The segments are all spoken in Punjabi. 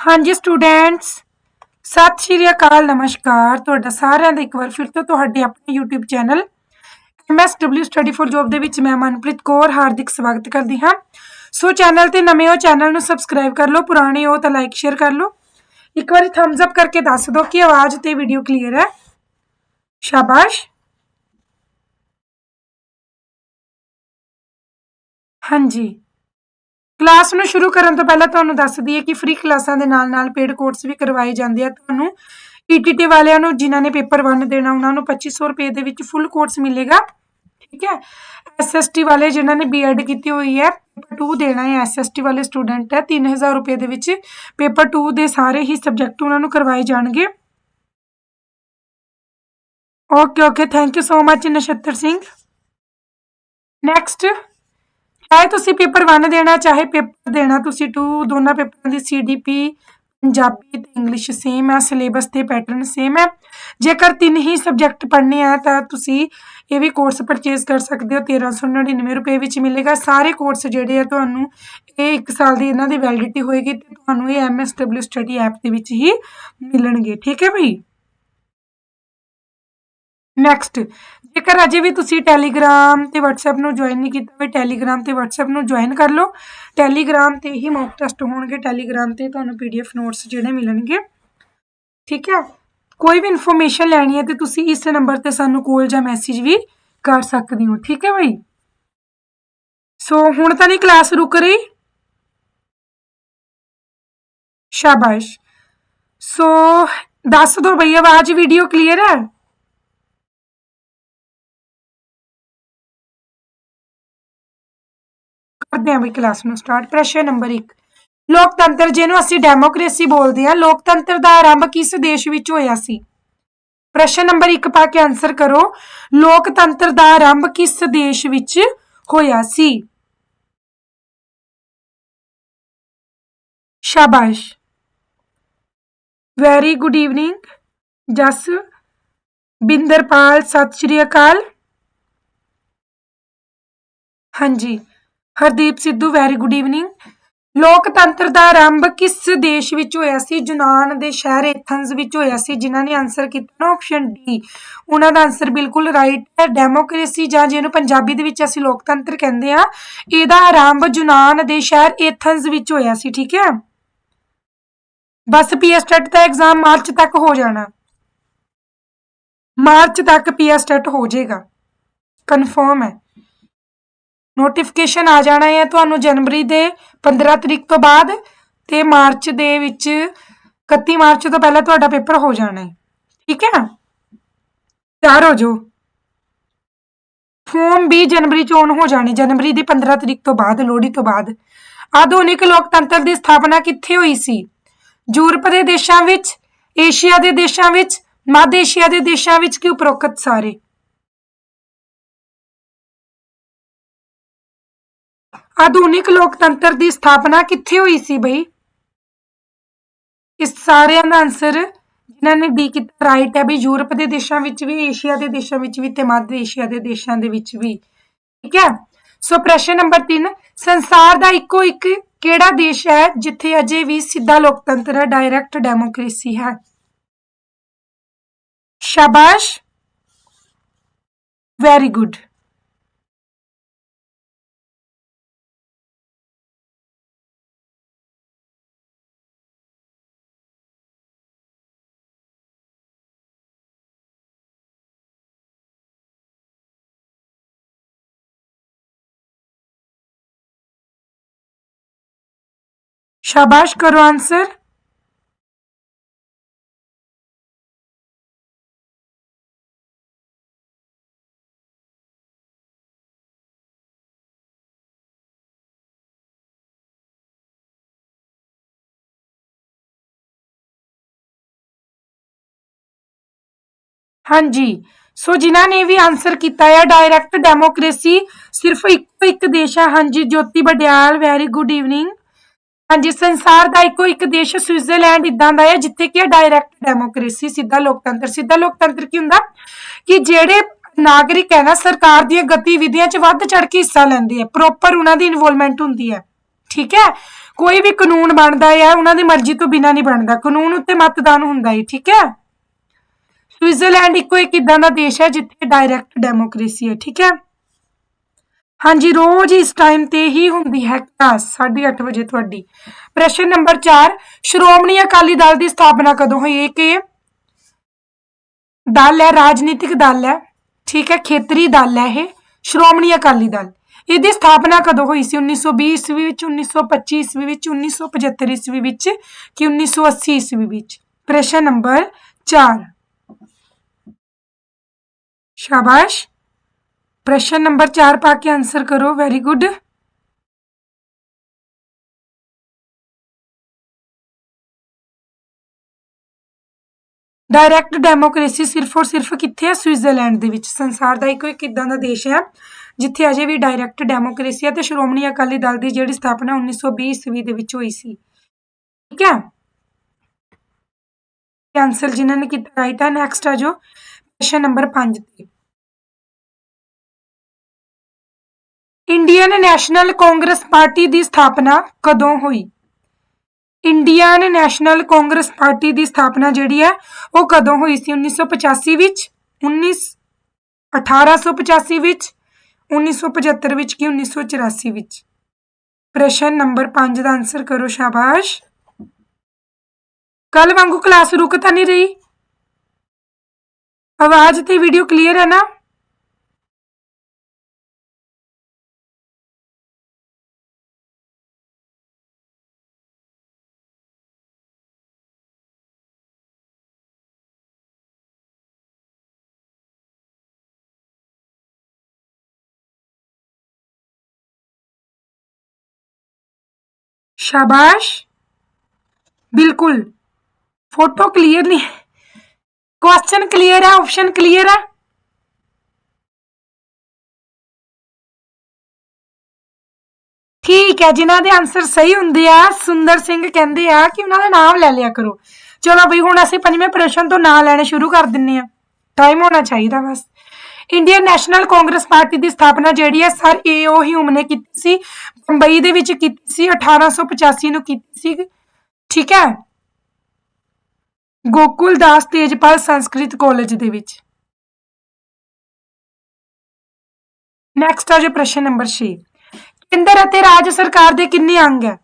ਹਾਂਜੀ ਸਟੂਡੈਂਟਸ, ਸਤਿ ਸ਼੍ਰੀ ਅਕਾਲ, ਨਮਸਕਾਰ। ਤੁਹਾਡਾ ਸਾਰਿਆਂ ਦਾ ਇੱਕ ਵਾਰ ਫਿਰ ਤੋਂ ਤੁਹਾਡੇ ਆਪਣੇ YouTube channel MSW study for job ਦੇ ਵਿੱਚ ਮੈਂ ਮਨਪ੍ਰੀਤ ਕੌਰ ਹਾਰਦਿਕ ਸਵਾਗਤ ਕਰਦੀ ਹਾਂ। ਸੋ ਚੈਨਲ ਤੇ ਨਵੇਂ ਹੋ, ਚੈਨਲ ਨੂੰ ਸਬਸਕ੍ਰਾਈਬ ਕਰ ਲਓ, ਪੁਰਾਣੇ ਹੋ ਤਾਂ ਲਾਈਕ, ਸ਼ੇਅਰ ਕਰ ਲਓ। ਇੱਕ ਵਾਰੀ ਥੰਬਸ ਅਪ ਕਰਕੇ ਦੱਸ ਦਿਓ ਕਿ ਆਵਾਜ਼ ਤੇ ਵੀਡੀਓ ਕਲੀਅਰ ਹੈ। ਸ਼ਾਬਾਸ਼। ਹਾਂਜੀ। ਕਲਾਸ ਨੂੰ ਸ਼ੁਰੂ ਕਰਨ ਤੋਂ ਪਹਿਲਾਂ ਤੁਹਾਨੂੰ ਦੱਸ ਦਈਏ ਕਿ ਫ੍ਰੀ ਕਲਾਸਾਂ ਦੇ ਨਾਲ-ਨਾਲ ਪੇਡ ਕੋਰਸ ਵੀ ਕਰਵਾਏ ਜਾਂਦੇ ਆ। ਤੁਹਾਨੂੰ ਈਟੀਟੀ ਵਾਲਿਆਂ ਨੂੰ, ਜਿਨ੍ਹਾਂ ਨੇ ਪੇਪਰ 1 ਦੇਣਾ, ਉਹਨਾਂ ਨੂੰ 2500 ਰੁਪਏ ਦੇ ਵਿੱਚ ਫੁੱਲ ਕੋਰਸ ਮਿਲੇਗਾ। ਠੀਕ ਹੈ? ਐਸਐਸਟੀ ਵਾਲੇ ਜਿਨ੍ਹਾਂ ਨੇ ਬੀਐਡ ਕੀਤੀ ਹੋਈ ਹੈ ਪੇਪਰ 2 ਦੇਣਾ ਹੈ। ਐਸਐਸਟੀ ਵਾਲੇ ਸਟੂਡੈਂਟ ਹੈ 3000 ਰੁਪਏ ਦੇ ਵਿੱਚ ਪੇਪਰ 2 ਦੇ ਸਾਰੇ ਹੀ ਸਬਜੈਕਟ ਉਹਨਾਂ ਨੂੰ ਕਰਵਾਏ ਜਾਣਗੇ। Okay okay thank you so much Nachhattar Singh. Next ਚਾਹੇ ਤੁਸੀਂ ਪੇਪਰ 1 ਦੇਣਾ, ਚਾਹੇ ਪੇਪਰ ਦੇਣਾ, ਤੁਸੀਂ 2 ਦੋਨਾਂ ਪੇਪਰਾਂ ਦੀ ਸੀਡੀਪੀ ਪੰਜਾਬੀ ਤੇ ਇੰਗਲਿਸ਼ ਸੇਮ ਹੈ ਸਿਲੇਬਸ ਤੇ ਪੈਟਰਨ ਸੇਮ ਹੈ ਜੇਕਰ ਤਿੰਨ ਹੀ ਸਬਜੈਕਟ ਪੜ੍ਹਨੇ ਆ, ਤਾਂ ਤੁਸੀਂ ਇਹ ਵੀ ਕੋਰਸ ਪਰਚੇਸ ਕਰ ਸਕਦੇ ਹੋ 1399 ਰੁਪਏ ਵਿੱਚ ਮਿਲੇਗਾ। ਸਾਰੇ ਕੋਰਸ ਜਿਹੜੇ ਆ, ਤੁਹਾਨੂੰ ਇਹ 1 ਸਾਲ ਦੀ ਇਹਨਾਂ ਦੀ ਵੈਲਿਡਿਟੀ ਹੋਏਗੀ ਤੇ ਤੁਹਾਨੂੰ ਇਹ MSW ਸਟੱਡੀ ਐਪ ਦੇ ਵਿੱਚ ਹੀ ਮਿਲਣਗੇ। ਠੀਕ ਹੈ ਭਈ ਨੈਕਸਟ ਜੇਕਰ ਅਜੇ ਵੀ ਤੁਸੀਂ ਟੈਲੀਗ੍ਰਾਮ ਤੇ WhatsApp ਨੂੰ ਜੁਆਇਨ ਨਹੀਂ ਕੀਤਾ ਹੋਵੇ ਟੈਲੀਗ੍ਰਾਮ ਤੇ WhatsApp ਨੂੰ ਜੁਆਇਨ ਕਰ ਲਓ। ਟੈਲੀਗ੍ਰਾਮ ਤੇ ਹੀ ਮੌਕ ਟੈਸਟ ਹੋਣਗੇ। ਟੈਲੀਗ੍ਰਾਮ ਤੇ ਤੁਹਾਨੂੰ PDF ਨੋਟਸ ਜਿਹੜੇ ਮਿਲਣਗੇ। ਠੀਕ ਹੈ? ਕੋਈ ਵੀ ਇਨਫੋਰਮੇਸ਼ਨ ਲੈਣੀ ਹੈ ਤੇ ਤੁਸੀਂ ਇਸ ਨੰਬਰ ਤੇ ਸਾਨੂੰ ਕਾਲ ਜਾਂ ਮੈਸੇਜ ਵੀ ਕਰ ਸਕਦੇ ਹੋ। ਠੀਕ ਹੈ ਭਾਈ ਸੋ ਹੁਣ ਤਾਂ ਨਹੀਂ ਕਲਾਸ ਰੁਕ ਰਹੀ? ਸ਼ਾਬਾਸ਼। ਸੋ ਦੱਸ ਦਿਓ ਭਈ ਆਵਾਜ਼ ਵੀਡੀਓ ਕਲੀਅਰ ਹੈ? ਕਰਦੇ ਹਾਂ ਕਲਾਸ ਨੂੰ ਸਟਾਰਟ ਪ੍ਰਸ਼ਨ ਨੰਬਰ 1 ਲੋਕਤੰਤਰ ਜਿਹਨੂੰ ਅਸੀਂ ਡੈਮੋਕ੍ਰੇਸੀ ਬੋਲਦੇ ਹਾਂ, ਲੋਕਤੰਤਰ ਦਾ ਆਰੰਭ ਕਿਸ ਦੇਸ਼ ਵਿੱਚ ਹੋਇਆ ਸੀ? ਪ੍ਰਸ਼ਨ ਨੰਬਰ 1 ਪਾ ਕੇ ਆਨਸਰ ਕਰੋ, ਲੋਕਤੰਤਰ ਦਾ ਆਰੰਭ ਕਿਸ ਦੇਸ਼ ਵਿੱਚ ਹੋਇਆ ਸੀ? ਸ਼ਾਬਾਸ਼। Very good evening Jas Binderpal, ਸਤਿ ਸ਼੍ਰੀ ਅਕਾਲ। ਹਾਂਜੀ। Hardeep Sidhu very good evening ਲੋਕਤੰਤਰ ਦਾ ਆਰੰਭ ਕਿਸ ਦੇਸ਼ ਵਿੱਚ ਹੋਇਆ ਸੀ? ਯੂਨਾਨ ਦੇ ਸ਼ਹਿਰ ਐਥਨਸ ਵਿੱਚ ਹੋਇਆ ਸੀ, ਜਿਨ੍ਹਾਂ ਨੇ ਆਨਸਰ ਕੀਤਾ ਨਾ ਆਪਸ਼ਨ ਡੀ ਉਹਨਾਂ ਦਾ ਆਨਸਰ ਬਿਲਕੁਲ ਰਾਈਟ ਹੈ। ਡੈਮੋਕ੍ਰੇਸੀ ਜਾਂ ਜਿਹਨੂੰ ਪੰਜਾਬੀ ਦੇ ਵਿੱਚ ਅਸੀਂ ਲੋਕਤੰਤਰ ਕਹਿੰਦੇ ਆ ਇਹਦਾ ਆਰੰਭ ਯੂਨਾਨ ਦੇ ਸ਼ਹਿਰ ਐਥਨਸ ਵਿੱਚ ਹੋਇਆ ਸੀ, ਠੀਕ ਹੈ? ਬਸ ਪੀਐਸਟੈਟ ਦਾ ਐਗਜ਼ਾਮ ਮਾਰਚ ਤੱਕ ਹੋ ਜਾਣਾ। ਮਾਰਚ ਤੱਕ ਪੀਐਸਟੈਟ ਹੋ ਜਾਏਗਾ। ਕਨਫਰਮ ਹੈ। ਨੋਟੀਫਿਕੇਸ਼ਨ ਆ ਜਾਣਾ ਹੈ ਤੁਹਾਨੂੰ ਜਨਵਰੀ ਦੇ 15 ਤਰੀਕ ਤੋਂ ਬਾਅਦ ਤੇ ਮਾਰਚ ਦੇ ਵਿੱਚ 31 ਮਾਰਚ ਤੋਂ ਪਹਿਲਾਂ ਤੁਹਾਡਾ ਪੇਪਰ ਹੋ ਜਾਣਾ ਹੈ। ਠੀਕ ਹੈ? ਤਿਆਰ ਹੋ ਜਾਓ। ਫਾਰਮ 20 ਜਨਵਰੀ ਚ ਔਨ ਹੋ ਜਾਣੇ, ਜਨਵਰੀ ਦੀ 15 ਤਰੀਕ ਤੋਂ ਬਾਅਦ, ਲੋਹੜੀ ਤੋਂ ਬਾਅਦ। ਆਧੁਨਿਕ ਲੋਕਤੰਤਰ ਦੀ ਸਥਾਪਨਾ ਕਿੱਥੇ ਹੋਈ ਸੀ? ਯੂਰਪ ਦੇ ਦੇਸ਼ਾਂ ਵਿੱਚ, ਏਸ਼ੀਆ ਦੇ ਦੇਸ਼ਾਂ ਵਿੱਚ, ਮੱਧ ਏਸ਼ੀਆ ਦੇ ਦੇਸ਼ਾਂ ਵਿੱਚ ਕਿ ਉਪਰੋਕਤ ਸਾਰੇ? ਆਧੁਨਿਕ ਲੋਕਤੰਤਰ ਦੀ ਸਥਾਪਨਾ ਕਿੱਥੇ ਹੋਈ ਸੀ ਬਈ? ਇਸ ਸਾਰਿਆਂ ਦਾ ਆਨਸਰ ਜਿਨ੍ਹਾਂ ਨੇ ਡੀ ਕੀਤਾ ਰਾਈਟ ਹੈ ਵੀ ਯੂਰਪ ਦੇ ਦੇਸ਼ਾਂ ਵਿੱਚ ਵੀ, ਏਸ਼ੀਆ ਦੇ ਦੇਸ਼ਾਂ ਵਿੱਚ ਵੀ ਤੇ ਮੱਧ ਏਸ਼ੀਆ ਦੇ ਦੇਸ਼ਾਂ ਦੇ ਵਿੱਚ ਵੀ, ਠੀਕ ਹੈ? ਸੋ ਪ੍ਰਸ਼ਨ ਨੰਬਰ 3 ਸੰਸਾਰ ਦਾ ਇੱਕੋ ਇੱਕ ਕਿਹੜਾ ਦੇਸ਼ ਹੈ ਜਿੱਥੇ ਅਜੇ ਵੀ ਸਿੱਧਾ ਲੋਕਤੰਤਰ ਹੈ ਡਾਇਰੈਕਟ ਡੈਮੋਕ੍ਰੇਸੀ ਹੈ? ਸ਼ਾਬਾਸ਼। ਵੈਰੀ ਗੁੱਡ शाबाश करो आंसर हाँ जी ਸੋ ਜਿਨ੍ਹਾਂ ਨੇ ਵੀ ਆਨਸਰ ਕੀਤਾ ਹੈ ਡਾਇਰੈਕਟ ਡੈਮੋਕ੍ਰੇਸੀ ਸਿਰਫ ਇੱਕੋ ਇੱਕ ਦੇਸ਼ ਹੈ ਹਾਂਜੀ Jyoti Badial very good evening ਹਾਂਜੀ, ਸੰਸਾਰ ਦਾ ਇੱਕੋ ਇੱਕ ਦੇਸ਼ ਸਵਿਟਜ਼ਰਲੈਂਡ ਇਦਾਂ ਦਾ ਹੈ ਜਿੱਥੇ ਕਿ ਡਾਇਰੈਕਟ ਡੈਮੋਕ੍ਰੇਸੀ ਸਿੱਧਾ ਲੋਕਤੰਤਰ ਸਿੱਧਾ ਲੋਕਤੰਤਰ ਕੀ ਹੁੰਦਾ? ਕਿ ਜਿਹੜੇ ਨਾਗਰਿਕ ਹੈ ਨਾ, ਸਰਕਾਰ ਦੀਆਂ ਗਤੀਵਿਧੀਆਂ 'ਚ ਵੱਧ ਚੜ ਕੇ ਹਿੱਸਾ ਲੈਂਦੇ ਆ ਪ੍ਰੋਪਰ ਉਹਨਾਂ ਦੀ ਇਨਵੋਲਵਮੈਂਟ ਹੁੰਦੀ ਹੈ, ਠੀਕ ਹੈ? ਕੋਈ ਵੀ ਕਾਨੂੰਨ ਬਣਦਾ ਹੈ, ਉਹਨਾਂ ਦੀ ਮਰਜ਼ੀ ਤੋਂ ਬਿਨਾਂ ਨਹੀਂ ਬਣਦਾ, ਕਾਨੂੰਨ ਉੱਤੇ ਮਤਦਾਨ ਹੁੰਦਾ ਹੈ, ਠੀਕ ਹੈ? ਸਵਿਟਜ਼ਰਲੈਂਡ ਇੱਕੋ ਇੱਕ ਇਦਾਂ ਦਾ ਦੇਸ਼ ਹੈ ਜਿੱਥੇ ਡਾਇਰੈਕਟ ਡੈਮੋਕ੍ਰੇਸੀ ਹੈ, ਠੀਕ ਹੈ? ਹਾਂਜੀ, ਰੋਜ਼ ਇਸ ਟਾਈਮ ਤੇ ਹੀ ਹੁੰਦੀ ਹੈ ਕਲਾਸ 8:30 ਵਜੇ ਤੁਹਾਡੀ। ਪ੍ਰਸ਼ਨ ਨੰਬਰ 4 ਸ਼੍ਰੋਮਣੀ ਅਕਾਲੀ ਦਲ ਦੀ ਸਥਾਪਨਾ ਕਦੋਂ ਹੋਈ? ਇਹ ਕਿ ਦਲ ਹੈ, ਰਾਜਨੀਤਿਕ ਦਲ ਹੈ, ਠੀਕ ਹੈ, ਖੇਤਰੀ ਦਲ ਹੈ ਇਹ, ਸ਼੍ਰੋਮਣੀ ਅਕਾਲੀ ਦਲ। ਇਹਦੀ ਸਥਾਪਨਾ ਕਦੋਂ ਹੋਈ ਸੀ? 1920 ਈਸਵੀ ਵਿੱਚ 1925 ਈਸਵੀ ਵਿੱਚ 1975 ਈਸਵੀ ਵਿੱਚ ਕਿ 1980 ਈਸਵੀ ਵਿੱਚ? ਪ੍ਰਸ਼ਨ ਨੰਬਰ 4 ਸ਼ਾਬਾਸ਼। ਪ੍ਰਸ਼ਨ ਨੰਬਰ 4 ਪਾ ਕੇ ਆਨਸਰ ਕਰੋ ਵੈਰੀ ਗੁੱਡ ਡਾਇਰੈਕਟ ਡੈਮੋਕ੍ਰੇਸੀ ਸਿਰਫ ਔਰ ਸਿਰਫ ਕਿੱਥੇ ਹੈ? ਸਵਿਟਜ਼ਰਲੈਂਡ ਦੇ ਵਿੱਚ। ਸੰਸਾਰ ਦਾ ਇੱਕੋ ਇੱਕ ਇਦਾਂ ਦਾ ਦੇਸ਼ ਹੈ? ਜਿੱਥੇ ਅਜੇ ਵੀ ਡਾਇਰੈਕਟ ਡੈਮੋਕ੍ਰੇਸੀ ਹੈ ਤੇ ਸ਼੍ਰੋਮਣੀ ਅਕਾਲੀ ਦਲ ਦੀ ਜਿਹੜੀ ਸਥਾਪਨਾ 1920 ਈਸਵੀ ਦੇ ਵਿੱਚ ਹੋਈ ਸੀ। ਠੀਕ ਹੈ? ਆਨਸਰ ਜਿਨ੍ਹਾਂ ਨੇ ਕੀਤਾ ਰਾਈਟ ਹੈ? ਨੈਕਸਟ ਆ ਜੋ ਪ੍ਰਸ਼ਨ ਨੰਬਰ 5 ਤੇ। ਇੰਡੀਅਨ ਨੈਸ਼ਨਲ ਕਾਂਗਰਸ ਪਾਰਟੀ ਦੀ ਸਥਾਪਨਾ ਕਦੋਂ ਹੋਈ? ਇੰਡੀਅਨ ਨੈਸ਼ਨਲ ਕਾਂਗਰਸ ਪਾਰਟੀ ਦੀ ਸਥਾਪਨਾ ਜਿਹੜੀ ਹੈ, ਉਹ ਕਦੋਂ ਹੋਈ ਸੀ? 1985 ਵਿੱਚ? 19 1885 ਵਿੱਚ? 1975 ਵਿੱਚ ਕਿ 1984 ਵਿੱਚ? ਪ੍ਰਸ਼ਨ ਨੰਬਰ 5 ਦਾ ਆਨਸਰ ਕਰੋ, ਸ਼ਾਬਾਸ਼। ਕੱਲ ਵਾਂਗੂ ਕਲਾਸ ਰੁਕ ਤਾਂ ਨਹੀਂ ਰਹੀ? ਆਵਾਜ਼ ਤੇ ਵੀਡੀਓ ਕਲੀਅਰ ਹੈ ਨਾ? शाबाश बिल्कुल फोटो क्लियर नहीं क्वेश्चन क्लियर है ऑप्शन क्लियर है ਠੀਕ ਹੈ ਜਿਨ੍ਹਾਂ ਦੇ ਆਨਸਰ ਸਹੀ ਹੁੰਦੇ ਆ ਸੁੰਦਰ ਸਿੰਘ ਕਹਿੰਦੇ ਆ ਕਿ ਉਹਨਾਂ ਦਾ ਨਾਮ ਲੈ ਲਿਆ ਕਰੋ ਚਲੋ ਬਈ ਹੁਣ ਅਸੀਂ ਪੰਜਵੇਂ ਪ੍ਰਸ਼ਨ ਤੋਂ ਨਾਂ ਲੈਣੇ ਸ਼ੁਰੂ ਕਰ ਦਿੰਨੇ ਆ ਟਾਈਮ ਹੋਣਾ ਚਾਹੀਦਾ ਬਸ ਇੰਡੀਅਨ ਨੈਸ਼ਨਲ ਕਾਂਗਰਸ ਪਾਰਟੀ ਦੀ ਸਥਾਪਨਾ ਜਿਹੜੀ ਹੈ ਸਰ ਏਓ ਹਿਊਮ ਨੇ ਕੀਤੀ ਸੀ, ਬੰਬਈ ਦੇ ਵਿੱਚ ਕੀਤੀ ਸੀ 1885 ਨੂੰ ਕੀਤੀ ਸੀ, ਠੀਕ ਹੈ? ਗੋਕੁਲ ਦਾਸ ਤੇਜਪਾਲ ਸੰਸਕ੍ਰਿਤ ਕਾਲਜ ਦੇ ਵਿੱਚ। ਨੈਕਸਟ ਆ ਜੋ ਪ੍ਰਸ਼ਨ ਨੰਬਰ 6 ਕੇਂਦਰ ਅਤੇ ਰਾਜ ਸਰਕਾਰ ਦੇ ਕਿੰਨੇ ਅੰਗ ਹੈ?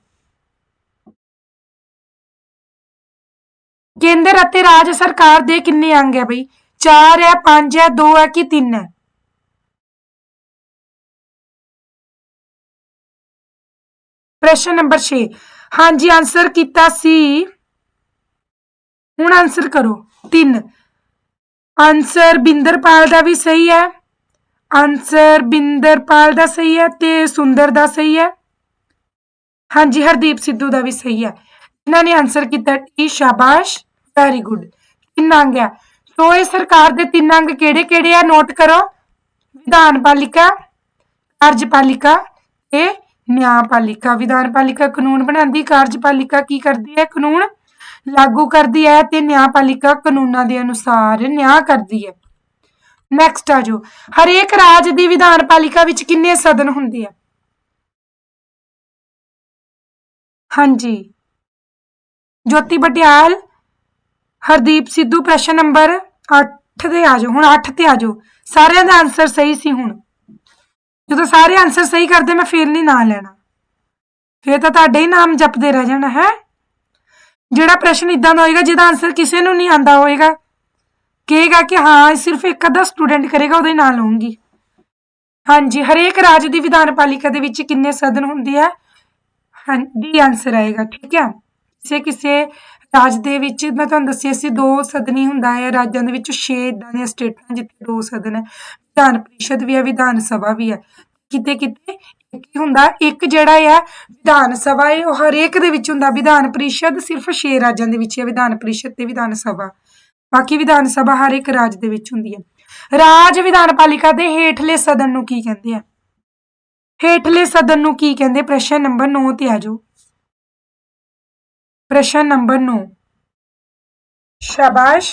ਕੇਂਦਰ ਅਤੇ ਰਾਜ ਸਰਕਾਰ ਦੇ ਕਿੰਨੇ ਅੰਗ ਹੈ ਬਈ? 4 ਹੈ 5 ਹੈ 2 ਹੈ ਕਿ 3 ਹੈ? ਪ੍ਰਸ਼ਨ ਨੰਬਰ 6 ਹਾਂਜੀ ਆਨਸਰ ਕੀਤਾ ਸੀ। ਹੁਣ ਆਨਸਰ ਕਰੋ। 3 ਆਨਸਰ ਬਿੰਦਰਪਾਲ ਦਾ ਵੀ ਸਹੀ ਹੈ। ਆਨਸਰ ਬਿੰਦਰਪਾਲ ਦਾ ਸਹੀ ਹੈ ਤੇ ਸੁੰਦਰ ਦਾ ਸਹੀ ਹੈ। ਹਾਂਜੀ, ਹਰਦੀਪ ਸਿੱਧੂ ਦਾ ਵੀ ਸਹੀ ਹੈ। ਇਹਨਾਂ ਨੇ ਆਨਸਰ ਕੀਤਾ ਟੀ ਸ਼ਾਬਾਸ਼ ਵੈਰੀ ਗੁੱਡ ਤਿੰਨ ਅੰਗ ਹੈ ਸੋ ਇਹ ਸਰਕਾਰ ਦੇ ਤਿੰਨ ਅੰਗ ਕਿਹੜੇ ਕਿਹੜੇ ਆ? ਨੋਟ ਕਰੋ। ਵਿਧਾਨ ਪਾਲਿਕਾ ਕਾਰਜਪਾਲਿਕਾ ਤੇ ਨਿਆਂਪਾਲਿਕਾ ਵਿਧਾਨ ਪਾਲਿਕਾ ਕਾਨੂੰਨ ਬਣਾਉਂਦੀ ਕਾਰਜਪਾਲਿਕਾ ਕੀ ਕਰਦੀ ਹੈ? ਕਾਨੂੰਨ ਲਾਗੂ ਕਰਦੀ ਹੈ ਤੇ ਨਿਆਂਪਾਲਿਕਾ ਕਾਨੂੰਨਾਂ ਦੇ ਅਨੁਸਾਰ ਨਿਆਂ ਕਰਦੀ ਹੈ। ਨੈਕਸਟ ਆ ਜੋ ਹਰੇਕ ਰਾਜ ਦੀ ਵਿਧਾਨ ਪਾਲਿਕਾ ਵਿੱਚ ਕਿੰਨੇ ਸਦਨ ਹੁੰਦੇ ਆ? ਹਾਂਜੀ। ਜੋਤੀ ਬਟਿਆਲ ਹਰਦੀਪ ਸਿੱਧੂ ਪ੍ਰਸ਼ਨ ਨੰਬਰ 8 ਤੇ ਆ ਜਾਓ, ਹੁਣ 8 ਤੇ ਆ ਜਾਓ। ਸਾਰਿਆਂ ਦਾ ਆਨਸਰ ਸਹੀ ਸੀ ਹੁਣ। ਜਦੋਂ ਸਾਰੇ ਆਨਸਰ ਸਹੀ ਕਰਦੇ, ਮੈਂ ਫੇਰ ਨਹੀਂ ਨਾਂ ਲੈਣਾ। ਫੇਰ ਤਾਂ ਤੁਹਾਡੇ ਹੀ ਨਾਮ ਜਪਦੇ ਰਹਿ ਜਾਣਾ, ਹੈ? ਜਿਹੜਾ ਪ੍ਰਸ਼ਨ ਇਦਾਂ ਦਾ ਹੋਏਗਾ, ਜਿਹਦਾ ਆਨਸਰ ਕਿਸੇ ਨੂੰ ਨਹੀਂ ਆਂਦਾ ਹੋਏਗਾ, ਕਹੇਗਾ ਕਿ ਹਾਂ ਸਿਰਫ ਇੱਕ ਅੱਧਾ ਸਟੂਡੈਂਟ ਕਰੇਗਾ, ਉਹਦੇ ਨਾਲ ਲਵਾਂਗੀ ਹਾਂਜੀ, ਹਰੇਕ ਰਾਜ ਦੀ ਵਿਧਾਨ ਪਾਲਿਕਾ ਦੇ ਵਿੱਚ ਕਿੰਨੇ ਸਦਨ ਹੁੰਦੇ ਆ? ਹਾਂਜੀ ਆਨਸਰ ਆਏਗਾ, ਠੀਕ ਹੈ ਕਿਸੇ ਕਿਸੇ ਰਾਜ ਦੇ ਵਿੱਚ ਮੈਂ ਤੁਹਾਨੂੰ ਦੱਸਿਆ ਸੀ, ਦੋ ਸਦਨੀ ਹੁੰਦਾ ਹੈ। ਰਾਜਾਂ ਦੇ ਵਿੱਚ 6 ਇਦਾਂ ਦੀਆਂ ਸਟੇਟਾਂ ਜਿੱਥੇ ਦੋ ਸਦਨ ਹੈ। ਵਿਧਾਨ ਪ੍ਰੀਸ਼ਦ ਵੀ ਹੈ, ਵਿਧਾਨ ਸਭਾ ਵੀ ਹੈ। ਕਿਤੇ ਕਿਤੇ ਇੱਕ ਹੁੰਦਾ, ਇੱਕ ਜਿਹੜਾ ਆ ਵਿਧਾਨ ਸਭਾ ਹੈ ਉਹ ਹਰੇਕ ਦੇ ਵਿੱਚ ਹੁੰਦਾ। ਵਿਧਾਨ ਪ੍ਰੀਸ਼ਦ ਸਿਰਫ 6 ਰਾਜਾਂ ਦੇ ਵਿੱਚ ਹੈ, ਵਿਧਾਨ ਪ੍ਰੀਸ਼ਦ ਤੇ ਵਿਧਾਨ ਸਭਾ। ਬਾਕੀ ਵਿਧਾਨ ਸਭਾ ਹਰ ਇੱਕ ਰਾਜ ਦੇ ਵਿੱਚ ਹੁੰਦੀ ਹੈ। ਰਾਜ ਵਿਧਾਨ ਪਾਲਿਕਾ ਦੇ ਹੇਠਲੇ ਸਦਨ ਨੂੰ ਕੀ ਕਹਿੰਦੇ ਆ? ਹੇਠਲੇ ਸਦਨ ਨੂੰ ਕੀ ਕਹਿੰਦੇ? ਪ੍ਰਸ਼ਨ ਨੰਬਰ 9 ਤੇ ਆ ਜਾਓ। ਪ੍ਰਸ਼ਨ ਨੰਬਰ 9 ਸ਼ਾਬਾਸ਼।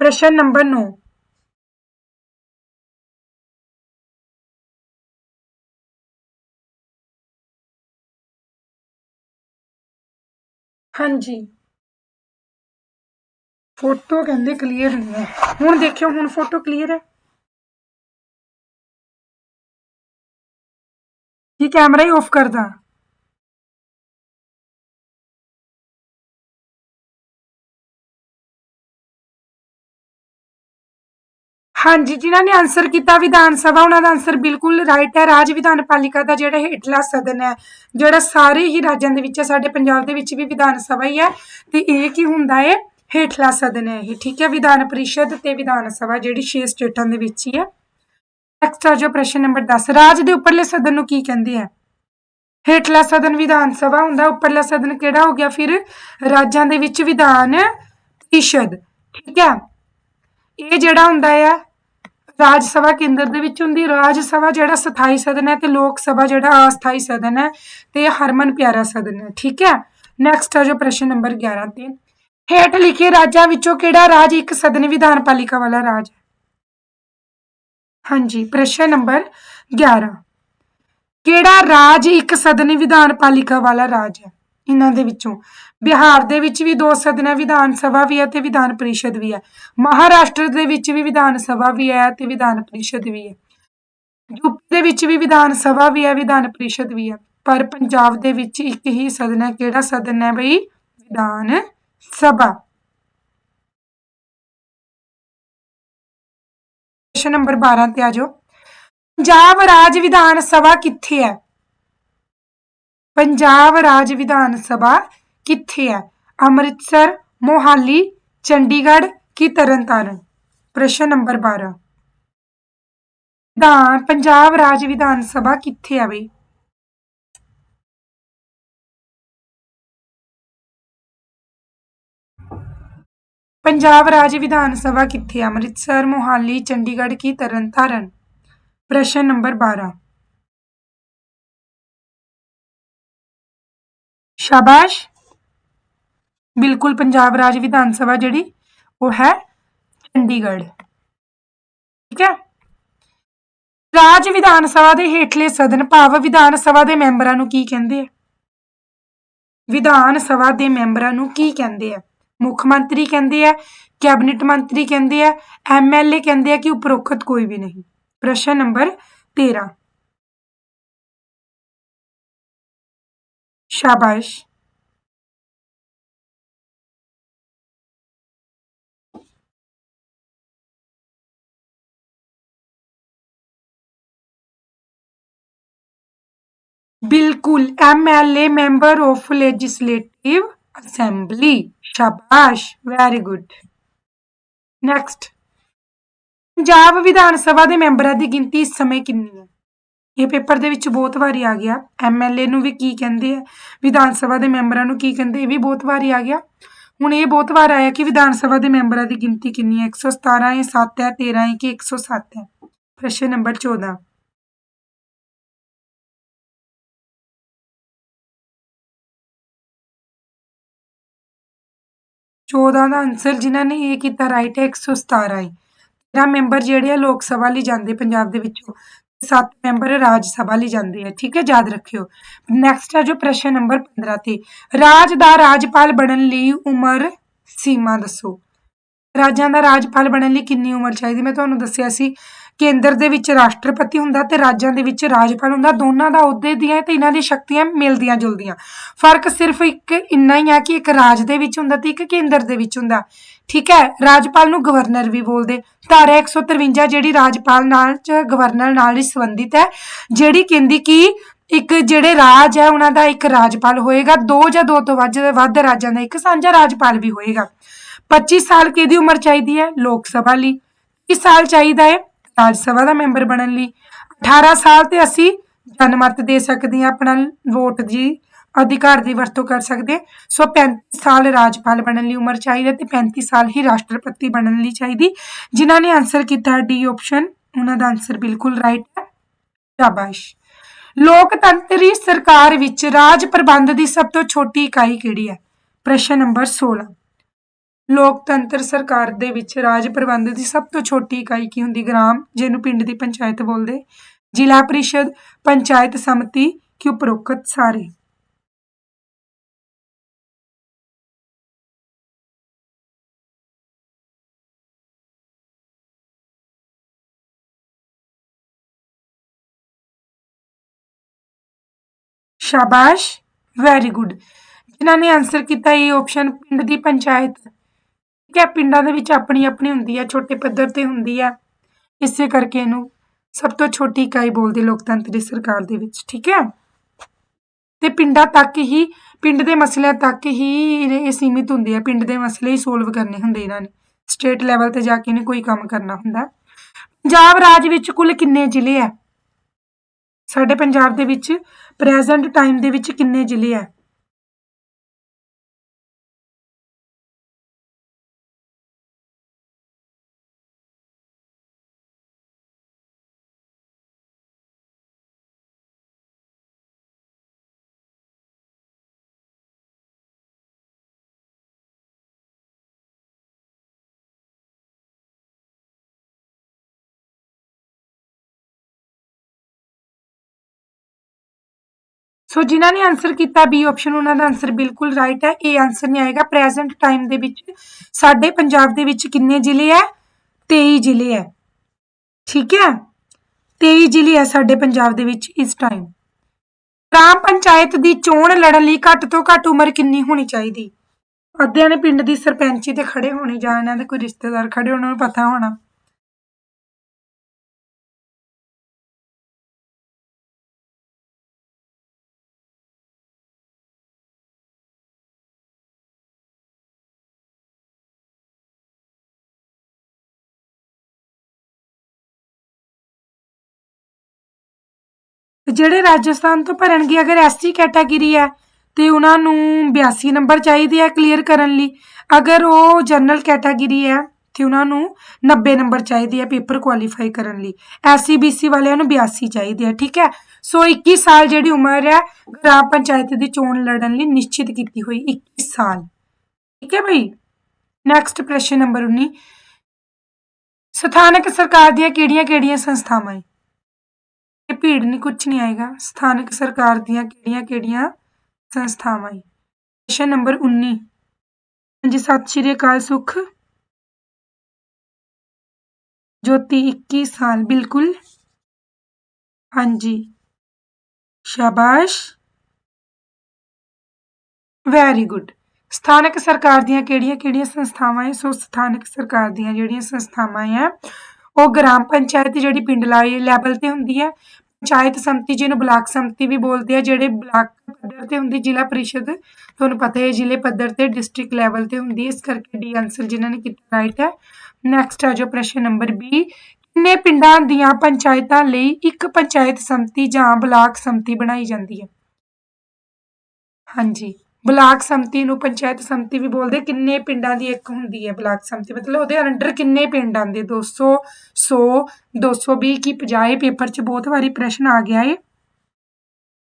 ਪ੍ਰਸ਼ਨ ਨੰਬਰ 9 ਹਾਂਜੀ। ਫੋਟੋ ਕਹਿੰਦੇ ਕਲੀਅਰ ਨਹੀਂ ਹੈ। ਹੁਣ ਦੇਖਿਓ, ਹੁਣ ਫੋਟੋ ਕਲੀਅਰ ਹੈ। ਕੀ ਕੈਮਰਾ ਹੀ ਆਫ ਕਰਦਾ? ਹਾਂਜੀ, ਜਿਨ੍ਹਾਂ ਨੇ ਆਨਸਰ ਕੀਤਾ ਵਿਧਾਨ ਸਭਾ, ਉਹਨਾਂ ਦਾ ਆਨਸਰ ਬਿਲਕੁਲ ਰਾਈਟ ਹੈ। ਰਾਜ ਵਿਧਾਨ ਪਾਲਿਕਾ ਦਾ ਜਿਹੜਾ ਹੇਠਲਾ ਸਦਨ ਹੈ, ਜਿਹੜਾ ਸਾਰੇ ਹੀ ਰਾਜਾਂ ਦੇ ਵਿੱਚ ਹੈ, ਸਾਡੇ ਪੰਜਾਬ ਦੇ ਵਿੱਚ ਵੀ ਵਿਧਾਨ ਸਭਾ ਹੀ ਹੈ। ਤੇ ਇਹ ਕੀ ਹੁੰਦਾ ਹੈ? ਹੇਠਲਾ ਸਦਨ ਹੈ ਇਹ, ਠੀਕ ਹੈ? ਵਿਧਾਨ ਪਰਿਸ਼ਦ ਤੇ ਵਿਧਾਨ ਸਭਾ ਜਿਹੜੀ 6 ਸਟੇਟਾਂ ਦੇ ਵਿੱਚ ਹੀ ਹੈ। ਨੈਕਸਟ ਆ ਜੋ ਪ੍ਰਸ਼ਨ ਨੰਬਰ 10 ਰਾਜ ਦੇ ਉੱਪਰਲੇ ਸਦਨ ਨੂੰ ਕੀ ਕਹਿੰਦੇ ਆ? ਹੇਠਲਾ ਸਦਨ ਵਿਧਾਨ ਸਭਾ ਹੁੰਦਾ, ਉੱਪਰਲਾ ਸਦਨ ਕਿਹੜਾ ਹੋ ਗਿਆ ਫਿਰ? ਰਾਜਾਂ ਦੇ ਵਿੱਚ ਵਿਧਾਨ ਪਰਿਸ਼ਦ, ਠੀਕ ਹੈ? ਇਹ ਜਿਹੜਾ ਹੁੰਦਾ ਆ ਰਾਜ ਸਭਾ ਕੇਂਦਰ ਦੇ ਵਿੱਚ ਹੁੰਦੀ। ਰਾਜ ਸਭਾ ਜਿਹੜਾ ਸਥਾਈ ਸਦਨ ਹੈ ਤੇ ਲੋਕ ਸਭਾ ਜਿਹੜਾ ਅਸਥਾਈ ਸਦਨ ਹੈ ਤੇ ਹਰਮਨ ਪਿਆਰਾ ਸਦਨ ਹੈ। ਠੀਕ ਹੈ? ਨੈਕਸਟ ਆ ਜੋ ਪ੍ਰਸ਼ਨ ਨੰਬਰ 11 ਤੇ। ਹੇਠ ਲਿਖੇ ਰਾਜਾਂ ਵਿੱਚੋਂ ਕਿਹੜਾ ਰਾਜ ਇੱਕ ਸਦਨ ਵਿਧਾਨ ਪਾਲਿਕਾ ਵਾਲਾ ਰਾਜ ਹੈ? ਹਾਂਜੀ, ਪ੍ਰਸ਼ਨ ਨੰਬਰ 11 ਕਿਹੜਾ ਰਾਜ ਇੱਕ ਸਦਨ ਵਿਧਾਨ ਪਾਲਿਕਾ ਵਾਲਾ ਰਾਜ ਹੈ? ਇਹਨਾਂ ਦੇ ਵਿੱਚੋਂ। ਬਿਹਾਰ ਦੇ ਵਿੱਚ ਵੀ ਦੋ ਸਦਨ ਵਿਧਾਨ ਸਭਾ ਵੀ ਹੈ ਤੇ ਵਿਧਾਨ ਪਰਿਸ਼ਦ ਵੀ ਹੈ। ਮਹਾਰਾਸ਼ਟਰ ਦੇ ਵਿੱਚ ਵੀ ਵਿਧਾਨ ਸਭਾ ਵੀ ਹੈ ਤੇ ਵਿਧਾਨ ਪਰਿਸ਼ਦ ਵੀ ਹੈ। ਯੂਪੀ ਦੇ ਵਿੱਚ ਵੀ ਵਿਧਾਨ ਸਭਾ ਵੀ ਹੈ, ਵਿਧਾਨ ਪਰਿਸ਼ਦ ਵੀ ਹੈ। ਪਰ ਪੰਜਾਬ ਦੇ ਵਿੱਚ ਇੱਕ ਹੀ ਸਦਨ ਹੈ। ਕਿਹੜਾ ਸਦਨ ਹੈ ਬਈ? ਵਿਧਾਨ ਸਭਾ। ਪ੍ਰਸ਼ਨ ਨੰਬਰ 12 ਤੇ ਆ ਜਾਓ। ਪੰਜਾਬ ਰਾਜ ਵਿਧਾਨ ਸਭਾ ਕਿੱਥੇ ਹੈ? ਪੰਜਾਬ ਰਾਜ ਵਿਧਾਨ ਸਭਾ ਕਿੱਥੇ ਹੈ? ਅੰਮ੍ਰਿਤਸਰ, ਮੋਹਾਲੀ, ਚੰਡੀਗੜ੍ਹ ਕੀ ਤਰਨਤਾਰਨ? ਪ੍ਰਸ਼ਨ ਨੰਬਰ 12 ਵਿਧਾਨ, ਪੰਜਾਬ ਰਾਜ ਵਿਧਾਨ ਸਭਾ ਕਿੱਥੇ ਹੈ ਬਈ? ਪੰਜਾਬ ਰਾਜ ਵਿਧਾਨ ਸਭਾ ਕਿੱਥੇ ਹੈ ਅੰਮ੍ਰਿਤਸਰ, ਮੋਹਾਲੀ, ਚੰਡੀਗੜ੍ਹ ਕੀ ਤਰਨਤਾਰਨ? ਪ੍ਰਸ਼ਨ ਨੰਬਰ 12 ਸ਼ਾਬਾਸ਼। ਬਿਲਕੁਲ ਪੰਜਾਬ ਰਾਜ ਵਿਧਾਨ ਸਭਾ ਜਿਹੜੀ ਉਹ ਹੈ ਚੰਡੀਗੜ੍ਹ। ਠੀਕ ਹੈ? ਰਾਜ ਵਿਧਾਨ ਸਭਾ ਦੇ ਹੇਠਲੇ ਸਦਨ ਭਾਵ ਵਿਧਾਨ ਸਭਾ ਦੇ ਮੈਂਬਰਾਂ ਨੂੰ ਕੀ ਕਹਿੰਦੇ ਆ? ਵਿਧਾਨ ਸਭਾ ਦੇ ਮੈਂਬਰਾਂ ਨੂੰ ਕੀ ਕਹਿੰਦੇ ਆ? ਮੁੱਖ ਮੰਤਰੀ ਕਹਿੰਦੇ ਆ, ਕੈਬਨਿਟ ਮੰਤਰੀ ਕਹਿੰਦੇ ਆ ਐਮਐਲਏ ਕਹਿੰਦੇ ਆ ਕਿ ਉਪਰੋਕਤ ਕੋਈ ਵੀ ਨਹੀਂ। ਪ੍ਰਸ਼ਨ ਨੰਬਰ 13 ਸ਼ਾਬਾਸ਼। ਬਿਲਕੁਲ MLA, member of legislative assembly. ਸ਼ਾਬਾਸ਼, very good. Next. Punjab Vidhan Sabha ਦੇ ਮੈਂਬਰਾਂ ਦੀ ਗਿਣਤੀ ਇਸ ਸਮੇਂ ਕਿੰਨੀ ਹੈ? ਇਹ ਪੇਪਰ ਦੇ ਵਿੱਚ ਬਹੁਤ ਵਾਰੀ ਆ ਗਿਆ। ਐਮਐਲਏ ਨੂੰ ਵੀ ਕੀ ਕਹਿੰਦੇ ਆ? ਵਿਧਾਨ ਸਭਾ ਦੇ ਮੈਂਬਰਾਂ ਨੂੰ ਕੀ ਕਹਿੰਦੇ? ਇਹ ਵੀ ਬਹੁਤ ਵਾਰੀ ਆ ਗਿਆ। ਹੁਣ ਇਹ ਬਹੁਤ ਵਾਰ ਆਇਆ ਕਿ ਵਿਧਾਨ ਸਭਾ ਦੇ ਮੈਂਬਰਾਂ ਦੀ ਗਿਣਤੀ ਕਿੰਨੀ ਹੈ? 117 ਹੈ 7 ਹੈ 13 ਹੈ ਕਿ 107 ਹੈ? ਪ੍ਰਸ਼ਨ ਨੰਬਰ 14 14 ਦਾ ਆਨਸਰ ਜਿਨ੍ਹਾਂ ਨੇ ਇਹ ਕੀਤਾ ਰਾਈਟ ਹੈ 117 ਹੈ। 13 ਮੈਂਬਰ ਜਿਹੜੇ ਆ ਲੋਕ ਸਭਾ ਲਈ ਜਾਂਦੇ ਪੰਜਾਬ ਦੇ ਵਿੱਚੋਂ 7 ਮੈਂਬਰ ਰਾਜ ਸਭਾ ਲਈ ਜਾਂਦੇ ਆ, ਠੀਕ ਹੈ, ਯਾਦ ਰੱਖਿਓ। ਨੈਕਸਟ ਹੈ ਜੋ ਪ੍ਰਸ਼ਨ ਨੰਬਰ 15 ਤੇ, ਰਾਜ ਦਾ ਰਾਜਪਾਲ ਬਣਨ ਲਈ ਉਮਰ ਸੀਮਾ ਦੱਸੋ। ਰਾਜਾਂ ਦਾ ਰਾਜਪਾਲ ਬਣਨ ਲਈ ਕਿੰਨੀ ਉਮਰ ਚਾਹੀਦੀ? ਮੈਂ ਤੁਹਾਨੂੰ ਦੱਸਿਆ ਸੀ ਕੇਂਦਰ ਦੇ ਵਿੱਚ ਰਾਸ਼ਟਰਪਤੀ ਹੁੰਦਾ ਤੇ ਰਾਜਾਂ ਦੇ ਵਿੱਚ ਰਾਜਪਾਲ ਹੁੰਦਾ, ਦੋਨਾਂ ਦਾ ਅਹੁਦੇ ਦੀਆਂ ਤੇ ਇਹਨਾਂ ਦੀ ਸ਼ਕਤੀਆਂ ਮਿਲਦੀਆਂ ਜੁਲਦੀਆਂ। ਫ਼ਰਕ ਸਿਰਫ ਇੱਕ ਇੰਨਾ ਹੀ ਆ ਕਿ ਇੱਕ ਰਾਜ ਦੇ ਵਿੱਚ ਹੁੰਦਾ ਤੇ ਇੱਕ ਕੇਂਦਰ ਦੇ ਵਿੱਚ ਹੁੰਦਾ। ਠੀਕ ਹੈ, ਰਾਜਪਾਲ ਨੂੰ ਗਵਰਨਰ ਵੀ ਬੋਲਦੇ। ਧਾਰਾ 153 ਜਿਹੜੀ ਰਾਜਪਾਲ ਨਾਲ ਚ, ਗਵਰਨਰ ਨਾਲ ਹੀ ਸੰਬੰਧਿਤ ਹੈ, ਜਿਹੜੀ ਕਹਿੰਦੀ ਕਿ ਇੱਕ ਜਿਹੜੇ ਰਾਜ ਹੈ, ਉਹਨਾਂ ਦਾ ਇੱਕ ਰਾਜਪਾਲ ਹੋਏਗਾ, ਦੋ ਜਾਂ ਦੋ ਤੋਂ ਵੱਧ ਵੱਧ ਰਾਜਾਂ ਦਾ ਇੱਕ ਸਾਂਝਾ ਰਾਜਪਾਲ ਵੀ ਹੋਏਗਾ। 25 ਸਾਲ ਕਿਹਦੀ ਉਮਰ ਚਾਹੀਦੀ ਹੈ? ਲੋਕ ਸਭਾ ਲਈ। ਇਸ ਸਾਲ ਚਾਹੀਦਾ ਹੈ ਰਾਜ ਸਭਾ ਦਾ ਮੈਂਬਰ ਬਣਨ ਲਈ। 18 ਸਾਲ ਤੇ ਅਸੀਂ ਜਨਮਤ ਦੇ ਸਕਦੇ ਹਾਂ, ਆਪਣਾ ਵੋਟ ਦੀ ਅਧਿਕਾਰ ਦੀ ਵਰਤੋਂ ਕਰ ਸਕਦੇ ਹਾਂ। ਸੋ 35 ਸਾਲ ਰਾਜਪਾਲ ਬਣਨ ਲਈ ਉਮਰ ਚਾਹੀਦੀ ਹੈ ਤੇ 35 ਸਾਲ ਹੀ ਰਾਸ਼ਟਰਪਤੀ ਬਣਨ ਲਈ ਚਾਹੀਦੀ। ਜਿਨ੍ਹਾਂ ਨੇ ਆਨਸਰ ਕੀਤਾ ਡੀ ਆਪਸ਼ਨ ਉਹਨਾਂ ਦਾ ਆਨਸਰ ਬਿਲਕੁਲ ਰਾਈਟ ਹੈ। ਸ਼ਾਬਾਸ਼। ਲੋਕਤੰਤਰੀ ਸਰਕਾਰ ਵਿੱਚ ਰਾਜ ਪ੍ਰਬੰਧ ਦੀ ਸਭ ਤੋਂ ਛੋਟੀ ਇਕਾਈ ਕਿਹੜੀ ਹੈ? ਪ੍ਰਸ਼ਨ ਨੰਬਰ 16 ਲੋਕਤੰਤਰ ਸਰਕਾਰ ਦੇ ਵਿੱਚ ਰਾਜ ਪ੍ਰਬੰਧ ਦੀ ਸਭ ਤੋਂ ਛੋਟੀ ਇਕਾਈ ਕੀ ਹੁੰਦੀ? ਗ੍ਰਾਮ, ਜਿਹਨੂੰ ਪਿੰਡ ਦੀ ਪੰਚਾਇਤ ਬੋਲਦੇ। ਜ਼ਿਲ੍ਹਾ ਪ੍ਰੀਸ਼ਦ, ਪੰਚਾਇਤ ਸਮਿਤੀ ਕਿ ਉਪਰੋਕਤ ਸਾਰੇ? ਸ਼ਾਬਾਸ਼ ਵੈਰੀ ਗੁੱਡ ਜਿਨ੍ਹਾਂ ਨੇ ਆਨਸਰ ਕੀਤਾ ਇਹ ਆਪਸ਼ਨ ਪਿੰਡ ਦੀ ਪੰਚਾਇਤ। ਠੀਕ ਹੈ, ਪਿੰਡਾਂ ਦੇ ਵਿੱਚ ਆਪਣੀ ਆਪਣੀ ਹੁੰਦੀ ਹੈ ਛੋਟੇ ਪੱਧਰ ਤੇ ਹੁੰਦੀ ਹੈ ਇਸੇ ਕਰਕੇ ਇਹਨੂੰ ਸਭ ਤੋਂ ਛੋਟੀ ਇਕਾਈ ਬੋਲਦੇ ਲੋਕਤੰਤਰੀ ਸਰਕਾਰ ਦੇ ਵਿੱਚ, ਠੀਕ ਹੈ। ਤੇ ਪਿੰਡਾਂ ਤੱਕ ਹੀ, ਪਿੰਡ ਦੇ ਮਸਲਿਆਂ ਤੱਕ ਹੀ ਇਹ ਸੀਮਿਤ ਹੁੰਦੇ ਆ। ਪਿੰਡ ਦੇ ਮਸਲੇ ਹੀ ਸੋਲਵ ਕਰਨੇ ਹੁੰਦੇ ਇਹਨਾਂ ਨੇ। ਸਟੇਟ ਲੈਵਲ ਤੇ ਜਾ ਕੇ ਨਹੀਂ ਕੋਈ ਕੰਮ ਕਰਨਾ ਹੁੰਦਾ। ਪੰਜਾਬ ਰਾਜ ਵਿੱਚ ਕੁੱਲ ਕਿੰਨੇ ਜ਼ਿਲ੍ਹੇ ਆ? ਸਾਡੇ ਪੰਜਾਬ ਦੇ ਵਿੱਚ ਪ੍ਰੈਜ਼ੈਂਟ ਟਾਈਮ ਦੇ ਵਿੱਚ ਕਿੰਨੇ ਜ਼ਿਲ੍ਹੇ ਆ? ਸੋ ਜਿਨ੍ਹਾਂ ਨੇ ਆਨਸਰ ਕੀਤਾ ਬੀ ਆਪਸ਼ਨ ਉਹਨਾਂ ਦਾ ਆਨਸਰ ਬਿਲਕੁਲ ਰਾਈਟ ਹੈ। ਇਹ ਆਨਸਰ ਨਹੀਂ ਆਏਗਾ। ਪ੍ਰੈਜ਼ੈਂਟ ਟਾਈਮ ਦੇ ਵਿੱਚ ਸਾਡੇ ਪੰਜਾਬ ਦੇ ਵਿੱਚ ਕਿੰਨੇ ਜ਼ਿਲ੍ਹੇ ਹੈ? 23 ਜ਼ਿਲ੍ਹੇ ਹੈ। ਠੀਕ ਹੈ? 23 ਜ਼ਿਲ੍ਹੇ ਹੈ ਸਾਡੇ ਪੰਜਾਬ ਦੇ ਵਿੱਚ ਇਸ ਟਾਈਮ ਗ੍ਰਾਮ ਪੰਚਾਇਤ ਦੀ ਚੋਣ ਲੜਨ ਲਈ ਘੱਟ ਤੋਂ ਘੱਟ ਉਮਰ ਕਿੰਨੀ ਹੋਣੀ ਚਾਹੀਦੀ? ਅੱਧਿਆਂ ਨੇ ਪਿੰਡ ਦੀ ਸਰਪੰਚੀ ਤੇ ਖੜੇ ਹੋਣੇ ਜਾਂ ਇਹਨਾਂ ਦੇ ਕੋਈ ਰਿਸ਼ਤੇਦਾਰ ਖੜੇ ਉਹਨਾਂ ਨੂੰ ਪਤਾ ਹੋਣਾ। ਤੇ ਜਿਹੜੇ ਰਾਜਸਥਾਨ ਤੋਂ ਭਰਨਗੇ, ਅਗਰ ਐਸਟੀ ਕੈਟਾਗਰੀ ਹੈ, ਤੇ ਉਹਨਾਂ ਨੂੰ 82 ਨੰਬਰ ਚਾਹੀਦੇ ਆ ਕਲੀਅਰ ਕਰਨ ਲਈ। ਅਗਰ ਉਹ ਜਨਰਲ ਕੈਟਾਗਰੀ ਹੈ, ਤੇ ਉਹਨਾਂ ਨੂੰ 90 ਨੰਬਰ ਚਾਹੀਦੇ ਆ ਪੇਪਰ ਕੁਆਲੀਫਾਈ ਕਰਨ ਲਈ। ਐਸਸੀ ਬੀਸੀ ਵਾਲਿਆਂ ਨੂੰ 82 ਚਾਹੀਦੇ ਆ, ਠੀਕ ਹੈ? ਸੋ 21 ਸਾਲ ਜਿਹੜੀ ਉਮਰ ਹੈ, ਗ੍ਰਾਮ ਪੰਚਾਇਤ ਦੀ ਚੋਣ ਲੜਨ ਲਈ ਨਿਸ਼ਚਿਤ ਕੀਤੀ ਹੋਈ 21 ਸਾਲ। ਠੀਕ ਹੈ ਭਾਈ ਨੈਕਸਟ ਪ੍ਰਸ਼ਨ ਨੰਬਰ 19 ਸਥਾਨਕ ਸਰਕਾਰ ਦੀਆਂ ਕਿਹੜੀਆਂ-ਕਿਹੜੀਆਂ ਸੰਸਥਾਵਾਂ ਹੈ? ਭੀੜ ਨਹੀਂ ਕੁਝ ਨਹੀਂ ਆਏਗਾ। ਸਥਾਨਕ ਸਰਕਾਰ ਦੀਆਂ ਕਿਹੜੀਆਂ-ਕਿਹੜੀਆਂ ਸੰਸਥਾਵਾਂ ਹੈ ਪ੍ਰਸ਼ਨ ਨੰਬਰ 19 ਹਾਂਜੀ, ਸਤਿ ਸ਼੍ਰੀ ਅਕਾਲ ਸੁਖ। ਜੋਤੀ 21 ਸਾਲ, ਬਿਲਕੁਲ। ਹਾਂਜੀ। ਸ਼ਾਬਾਸ਼। ਵੈਰੀ ਗੁੱਡ ਸਥਾਨਕ ਸਰਕਾਰ ਦੀਆਂ ਕਿਹੜੀਆਂ-ਕਿਹੜੀਆਂ ਸੰਸਥਾਵਾਂ ਹੈ ਸੋ, ਸਥਾਨਕ ਸਰਕਾਰ ਦੀਆਂ ਜਿਹੜੀਆਂ ਸੰਸਥਾਵਾਂ ਹੈ ਉਹ ਗ੍ਰਾਮ ਪੰਚਾਇਤ ਜਿਹੜੀ ਪਿੰਡ ਲਾਈ ਲੈਵਲ ਤੇ ਹੁੰਦੀ ਹੈ ਪੰਚਾਇਤ ਸੰਮਤੀ, ਜਿਹਨੂੰ ਬਲਾਕ ਸੰਮਤੀ ਵੀ ਬੋਲਦੇ ਆ, ਜਿਹੜੇ ਬਲਾਕ ਪੱਧਰ ਤੇ ਹੁੰਦੀ, ਜ਼ਿਲ੍ਹਾ ਪਰਿਸ਼ਦ, ਤੁਹਾਨੂੰ ਪਤਾ ਹੈ ਜ਼ਿਲ੍ਹੇ ਪੱਧਰ ਤੇ ਡਿਸਟ੍ਰਿਕਟ ਲੈਵਲ ਤੇ ਹੁੰਦੀ ਹੈ। ਇਸ ਕਰਕੇ ਡੀ ਆਨਸਰ ਜਿਨ੍ਹਾਂ ਨੇ ਕੀਤਾ ਰਾਈਟ ਹੈ। ਨੈਕਸਟ ਆ ਜੋ ਪ੍ਰਸ਼ਨ ਨੰਬਰ 20 ਕਿੰਨੇ ਪਿੰਡਾਂ ਦੀਆਂ ਪੰਚਾਇਤਾਂ ਲਈ ਇੱਕ ਪੰਚਾਇਤ ਸੰਮਤੀ ਜਾਂ ਬਲਾਕ ਸੰਮਤੀ ਬਣਾਈ ਜਾਂਦੀ ਹੈ? ਹਾਂਜੀ। ਬਲਾਕ ਸੰਮਤੀ ਨੂੰ ਪੰਚਾਇਤ ਸੰਮਤੀ ਵੀ ਬੋਲਦੇ, ਕਿੰਨੇ ਪਿੰਡਾਂ ਦੀ ਇੱਕ ਹੁੰਦੀ ਹੈ ਬਲਾਕ ਸੰਮਤੀ? ਮਤਲਬ ਉਹਦੇ ਅੰਡਰ ਕਿੰਨੇ ਪਿੰਡ ਆਉਂਦੇ? 200 100 220 ਕੀ 50 ਪੇਪਰ 'ਚ ਬਹੁਤ ਵਾਰੀ ਪ੍ਰਸ਼ਨ ਆ ਗਿਆ ਏ।